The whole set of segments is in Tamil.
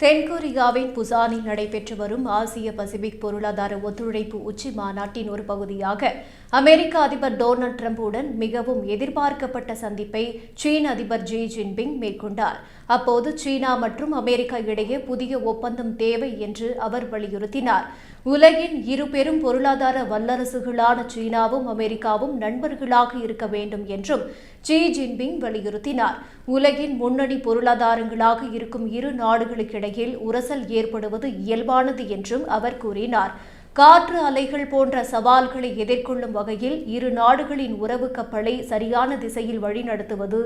தென்கொரியாவின் புசானில் நடைபெற்று வரும் ஆசிய பசிபிக் பொருளாதார ஒத்துழைப்பு உச்சி மாநாட்டின் ஒரு பகுதியாக அமெரிக்க அதிபர் டொனால்ட் ட்ரம்புடன் மிகவும் எதிர்பார்க்கப்பட்ட சந்திப்பை சீன அதிபர் ஜி ஜின்பிங் மேற்கொண்டார். அப்போது சீனா மற்றும் அமெரிக்கா இடையே புதிய ஒப்பந்தம் தேவை என்று அவர் வலியுறுத்தினார். உலகின் இரு பெரும் பொருளாதார வல்லரசுகளான சீனாவும் அமெரிக்காவும் நண்பர்களாக இருக்க வேண்டும் என்றும் ஜி ஜின்பிங் வலியுறுத்தினார். உலகின் முன்னணி பொருளாதாரங்களாக இருக்கும் இரு நாடுகளுக்கிடையில் உரசல் ஏற்படுவது இயல்பானது என்றும் அவர் கூறினார். காற்று அலைகள் போன்ற சவால்களை எதிர்கொள்ளும் வகையில் இரு நாடுகளின் உறவு கப்பலை சரியான திசையில் வழிநடத்துவது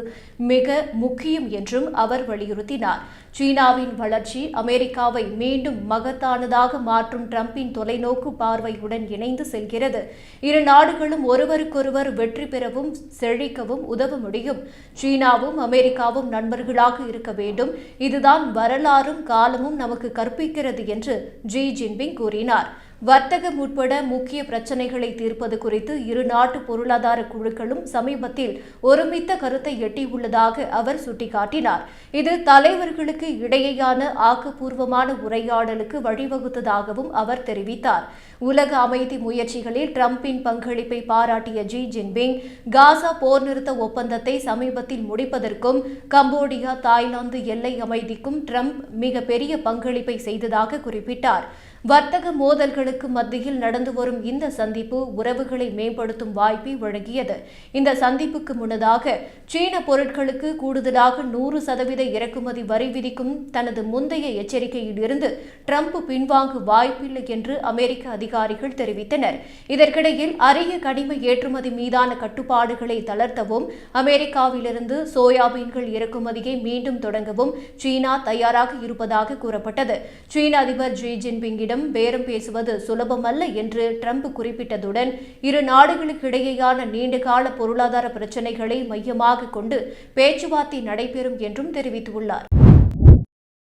மிக முக்கியம் என்றும் அவர் வலியுறுத்தினார். சீனாவின் வளர்ச்சி அமெரிக்காவை மீண்டும் மகத்தானதாக மாற்றும் டிரம்பின் தொலைநோக்கு பார்வையுடன் இணைந்து செல்கிறது. இரு நாடுகளும் ஒருவருக்கொருவர் வெற்றி பெறவும் செழிக்கவும் உதவ முடியும். சீனாவும் அமெரிக்காவும் நண்பர்களாக இருக்க வேண்டும். இதுதான் வரலாறும் காலமும் நமக்கு கற்பிக்கிறது என்று ஜி ஜின்பிங் கூறினார். வர்த்தகம் உட்பட முக்கிய பிரச்சனைகளை தீர்ப்பது குறித்து இரு நாட்டு பொருளாதார குழுக்களும் சமீபத்தில் ஒருமித்த கருத்தை எட்டியுள்ளதாக அவர் சுட்டிக்காட்டினார். இது தலைவர்களுக்கு இடையேயான ஆக்கப்பூர்வமான உரையாடலுக்கு வழிவகுத்ததாகவும் அவர் தெரிவித்தார். உலக அமைதி முயற்சிகளில் ட்ரம்பின் பங்களிப்பை பாராட்டிய ஜி ஜின்பிங் காசா போர் நிறுத்த ஒப்பந்தத்தை சமீபத்தில் முடிப்பதற்கும் கம்போடியா தாய்லாந்து எல்லை அமைதிக்கும் ட்ரம்ப் மிகப்பெரிய பங்களிப்பை செய்ததாக குறிப்பிட்டார். வர்த்தக மோதல்களுக்கு மத்தியில் நடந்து வரும் இந்த சந்திப்பு உறவுகளை மேம்படுத்தும் வாய்ப்பை வழங்கியது. இந்த சந்திப்புக்கு முன்னதாக சீன பொருட்களுக்கு கூடுதலாக நூறு சதவீத இறக்குமதி வரி விதிக்கும் தனது முந்தைய எச்சரிக்கையில் இருந்து ட்ரம்ப் பின்வாங்க வாய்ப்பில்லை என்று அமெரிக்க அதிகாரிகள் தெரிவித்தனர். இதற்கிடையில் அரிய கனிம ஏற்றுமதி மீதான கட்டுப்பாடுகளை தளர்த்தவும் அமெரிக்காவிலிருந்து சோயாபீன்கள் இறக்குமதியை மீண்டும் தொடங்கவும் சீனா தயாராக இருப்பதாக கூறப்பட்டது. சீன அதிபர் ஜி ஜின்பிங்கிடம் பேரம் பேசுவது சுலபமல்ல என்று ட்ரம்ப் குறிப்பிட்டதுடன் இரு நாடுகளுக்கிடையேயான நீண்டகால பொருளாதார பிரச்சினைகளை மையமாக கொண்டு பேச்சுவார்த்தை நடைபெறும் என்றும் தெரிவித்துள்ளார்.